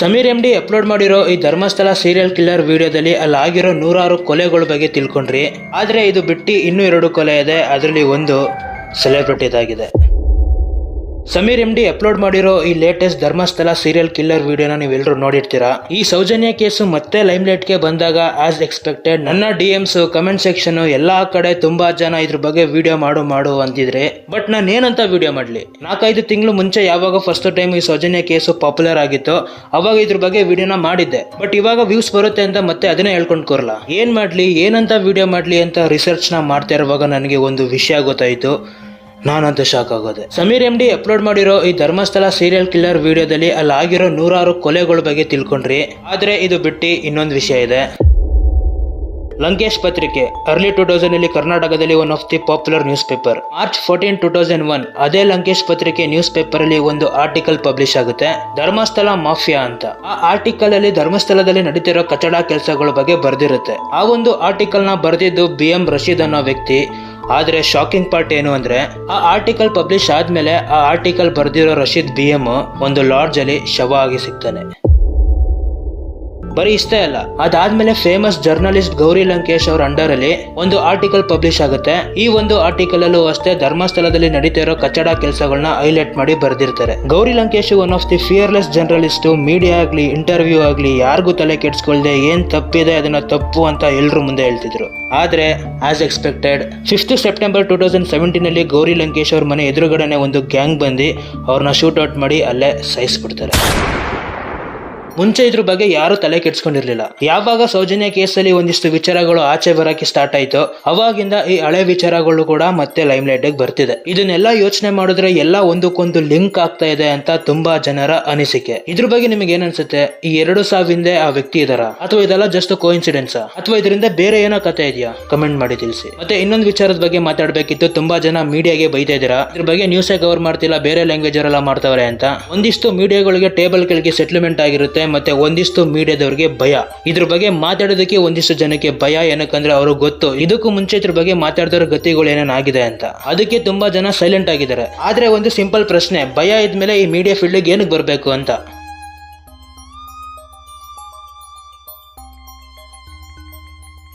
Sameer M D upload ಮಾಡಿರೋ ಈ Dharmasthala serial killer ವಿಡಿಯೋದಲ್ಲಿ ಅಲ್ಲಿ ಆಗಿರೋ ನೂರಾರು ಕೊಲೆಗಳ ಬಗ್ಗೆ ತಿಳ್ಕೊಂಡ್ರಿ. ಆದ್ರೆ ಇದು ಬಿಟ್ಟು ಇನ್ನೂ ಎರಡು ಕೊಲೆ ಇದೆ. ಅದರಲ್ಲಿ ಒಂದು ಸೆಲೆಬ್ರಿಟಿದಾಗಿದೆ ಸಮೀರ್ ಎಂಡಿ ಅಪ್ಲೋಡ್ ಮಾಡಿರೋ ಈ ಲೇಟೆಸ್ಟ್ ಧರ್ಮಸ್ಥಳ ಸೀರಿಯಲ್ ಕಿಲ್ಲರ್ ವಿಡಿಯೋನ ನೀವೆಲ್ಲರೂ ನೋಡಿರ್ತೀರಾ? ಈ ಸೌಜನ್ಯ ಕೇಸು ಮತ್ತೆ ಲೈಮ್ಲೈಟ್ಗೆ ಬಂದಾಗ ಆಸ್ ಎಕ್ಸ್ಪೆಕ್ಟೆಡ್ ನನ್ನ ಡಿ ಎಮ್ಸ್ ಕಮೆಂಟ್ ಸೆಕ್ಷನ್ ಎಲ್ಲಾ ಕಡೆ ತುಂಬಾ ಜನ ಇದ್ರ ಬಗ್ಗೆ ವಿಡಿಯೋ ಮಾಡು ಮಾಡು ಅಂತಿದ್ರೆ. ಬಟ್ ನಾನು ಏನಂತ ವಿಡಿಯೋ ಮಾಡ್ಲಿ? ನಾಲ್ಕೈದು ತಿಂಗಳು ಮುಂಚೆ ಯಾವಾಗ ಫಸ್ಟ್ ಟೈಮ್ ಈ ಸೌಜನ್ಯ ಕೇಸು ಪಾಪ್ಯುಲರ್ ಆಗಿತ್ತು, ಅವಾಗ ಇದ್ರ ಬಗ್ಗೆ ವಿಡಿಯೋನ ಮಾಡಿದ್ದೆ. ಬಟ್ ಇವಾಗ ವ್ಯೂಸ್ ಬರುತ್ತೆ ಅಂತ ಮತ್ತೆ ಅದನ್ನೇ ಹೇಳ್ಕೊಂಡು ಕೂರಲ್ಲ ಏನ್ ಮಾಡ್ಲಿ? ಏನಂತ ವಿಡಿಯೋ ಮಾಡ್ಲಿ ಅಂತ ರಿಸರ್ಚ್ನ ಮಾಡ್ತಾ ಇರುವಾಗ ನನಗೆ ಒಂದು ವಿಷಯ ಗೊತ್ತಾಯಿತು. ನಾನಂತೂ ಶಾಕ್ ಆಗೋದೆ. ಸಮೀರ್ ಎಂ ಡಿ ಅಪ್ಲೋಡ್ ಮಾಡಿರೋ ಈ ಧರ್ಮಸ್ಥಳ ಸೀರಿಯಲ್ ಕಿಲ್ಲರ್ ವಿಡಿಯೋದಲ್ಲಿ ಅಲ್ಲಿ ಆಗಿರೋ ನೂರಾರು ಕೊಲೆಗಳ ಬಗ್ಗೆ ತಿಳ್ಕೊಂಡ್ರಿ. ಆದ್ರೆ ಇದು ಬಿಟ್ಟು ಇನ್ನೊಂದು ವಿಷಯ ಇದೆ. ಲಂಕೇಶ್ ಪತ್ರಿಕೆ ಅರ್ಲಿ ಟೂ ತೌಸಂಡ್ ಅಲ್ಲಿ ಕರ್ನಾಟಕದಲ್ಲಿ one of the popular news paper March fourteen two thousand one ಅದೇ ಲಂಕೇಶ್ ಪತ್ರಿಕೆ ನ್ಯೂಸ್ ಪೇಪರ್ ಅಲ್ಲಿ ಒಂದು ಆರ್ಟಿಕಲ್ ಪಬ್ಲಿಷ್ ಆಗುತ್ತೆ. ಧರ್ಮಸ್ಥಳ ಮಾಫಿಯಾ ಅಂತ. ಆ ಆರ್ಟಿಕಲ್ ಅಲ್ಲಿ ಧರ್ಮಸ್ಥಳದಲ್ಲಿ ನಡೀತಿರೋ ಕಚಡ ಕೆಲಸಗಳ ಬಗ್ಗೆ ಬರ್ದಿರುತ್ತೆ. ಆ ಒಂದು ಆರ್ಟಿಕಲ್ನ ಬರೆದಿದ್ದು ಬಿ ಎಂ ರಶೀದ್ ಅನ್ನೋ ವ್ಯಕ್ತಿ. ಆದ್ರೆ ಶಾಕಿಂಗ್ ಪಾರ್ಟ್ ಏನು ಅಂದ್ರೆ, ಆ ಆರ್ಟಿಕಲ್ ಪಬ್ಲಿಷ್ ಆದಮೇಲೆ ಆ ಆರ್ಟಿಕಲ್ ಬರ್ದಿರೋ ರಶೀದ್ ಬಿ ಎಂ ಒಂದು ಲಾಡ್ಜ್ ಅಲ್ಲಿ ಶವ ಆಗಿ ಸಿಗ್ತಾನೆ. ಬರೀ ಇಷ್ಟೇ ಅಲ್ಲ, ಅದಾದ್ಮೇಲೆ ಫೇಮಸ್ ಜರ್ನಲಿಸ್ಟ್ ಗೌರಿ ಲಂಕೇಶ್ ಅವ್ರ ಅಂಡರ್ ಅಲ್ಲಿ ಒಂದು ಆರ್ಟಿಕಲ್ ಪಬ್ಲಿಷ್ ಆಗುತ್ತೆ. ಈ ಒಂದು ಆರ್ಟಿಕಲ್ ಅಲ್ಲೂ ಅಷ್ಟೇ ಧರ್ಮಸ್ಥಳದಲ್ಲಿ ನಡೀತಾ ಇರೋ ಕಚ್ಚಡ ಕೆಲಸಗಳನ್ನ ಹೈಲೈಟ್ ಮಾಡಿ ಬರ್ದಿರ್ತಾರೆ. Gauri Lankesh one of the fearless journalist media ಆಗ್ಲಿ ಇಂಟರ್ವ್ಯೂ ಆಗ್ಲಿ, ಯಾರಿಗೂ ತಲೆ ಕೆಡ್ಸ್ಕೊಳ್ದೆ ಏನ್ ತಪ್ಪಿದೆ ಅದನ್ನ ತಪ್ಪು ಅಂತ ಎಲ್ರು ಮುಂದೆ ಹೇಳ್ತಿದ್ರು. ಆದ್ರೆ as expected fifth September two thousand seventeen Gauri Lankesh ಅವ್ರ ಮನೆ ಎದುರುಗಡೆನೆ ಒಂದು ಗ್ಯಾಂಗ್ ಬಂದು ಅವ್ರನ್ನ ಶೂಟ್ ಔಟ್ ಮಾಡಿ ಅಲ್ಲೇ ಸಾಯಿಸ್ಬಿಡ್ತಾರೆ ಮುಂಚೆ ಇದ್ರ ಬಗ್ಗೆ ಯಾರು ತಲೆ ಕೆಡ್ಸ್ಕೊಂಡಿರ್ಲಿಲ್ಲ. ಯಾವಾಗ ಸೌಜನ್ಯ ಕೇಸಲ್ಲಿ ಒಂದಿಷ್ಟು ವಿಚಾರಗಳು ಆಚೆ ಬರಕ್ಕೆ ಸ್ಟಾರ್ಟ್ ಆಯ್ತು, ಅವಾಗಿಂದ ಈ ಹಳೆ ವಿಚಾರಗಳು ಕೂಡ ಮತ್ತೆ ಲೈಮ್ ಲೈಟ್ ಬರ್ತಿದೆ. ಇದನ್ನೆಲ್ಲ ಯೋಚನೆ ಮಾಡಿದ್ರೆ ಎಲ್ಲ ಒಂದಕ್ಕೊಂದು ಲಿಂಕ್ ಆಗ್ತಾ ಇದೆ ಅಂತ ತುಂಬಾ ಜನರ ಅನಿಸಿಕೆ. ಇದ್ರ ಬಗ್ಗೆ ನಿಮಗೆ ಏನ್ ಅನ್ಸುತ್ತೆ? ಈ ಎರಡು ಸಾವಿಂದೆ ಆ ವ್ಯಕ್ತಿ ಇದಾರ ಅಥವಾ ಇದೆಲ್ಲ ಜಸ್ಟ್ ಕೋಇನ್ಸಿಡೆನ್ಸ್ ಅಥವಾ ಇದರಿಂದ ಬೇರೆ ಏನೋ ಕತೆ ಇದೆಯಾ? ಕಮೆಂಟ್ ಮಾಡಿ ತಿಳಿಸಿ. ಮತ್ತೆ ಇನ್ನೊಂದು ವಿಚಾರದ ಬಗ್ಗೆ ಮಾತಾಡಬೇಕಿತ್ತು. ತುಂಬಾ ಜನ ಮೀಡಿಯಾಗೆ ಬೈತಾ ಇದ್ದೀರಾ? ಇದ್ರ ಬಗ್ಗೆ ನ್ಯೂಸೇ ಕವರ್ ಮಾಡ್ತಿಲ್ಲ, ಬೇರೆ ಲ್ಯಾಂಗ್ವೇಜ್ ಅವರೆಲ್ಲ ಮಾಡ್ತಾವ್ರೆ ಅಂತ. ಒಂದಿಷ್ಟು ಮೀಡಿಯಾಗಳಿಗೆ ಟೇಬಲ್ ಕೆಳಗೆ ಸೆಟ್ಲ್ಮೆಂಟ್ ಆಗಿರುತ್ತೆ. ಮತ್ತೆ ಒಂದಿಷ್ಟು ಮೀಡಿಯಾದವ್ರಿಗೆ ಭಯ. ಇದ್ರ ಬಗ್ಗೆ ಮಾತಾಡೋದಕ್ಕೆ ಒಂದಿಷ್ಟು ಜನಕ್ಕೆ ಭಯ, ಏನಕ್ಕಂದ್ರೆ ಅವ್ರಿಗೆ ಗೊತ್ತು. ಇದಕ್ಕೂ ಮುಂಚೆ ಇದ್ರ ಬಗ್ಗೆ ಮಾತಾಡಿದವ್ರ ಗತಿಗಳು ಏನೇನಾಗಿದೆ ಅಂತ. ಅದಕ್ಕೆ ತುಂಬಾ ಜನ ಸೈಲೆಂಟ್ ಆಗಿದ್ದಾರೆ. ಆದ್ರೆ ಒಂದು ಸಿಂಪಲ್ ಪ್ರಶ್ನೆ, ಭಯ ಇದ್ಮೇಲೆ ಈ ಮೀಡಿಯಾ ಫೀಲ್ಡ್ ಏನಕ್ಕೆ ಬರಬೇಕು ಅಂತ?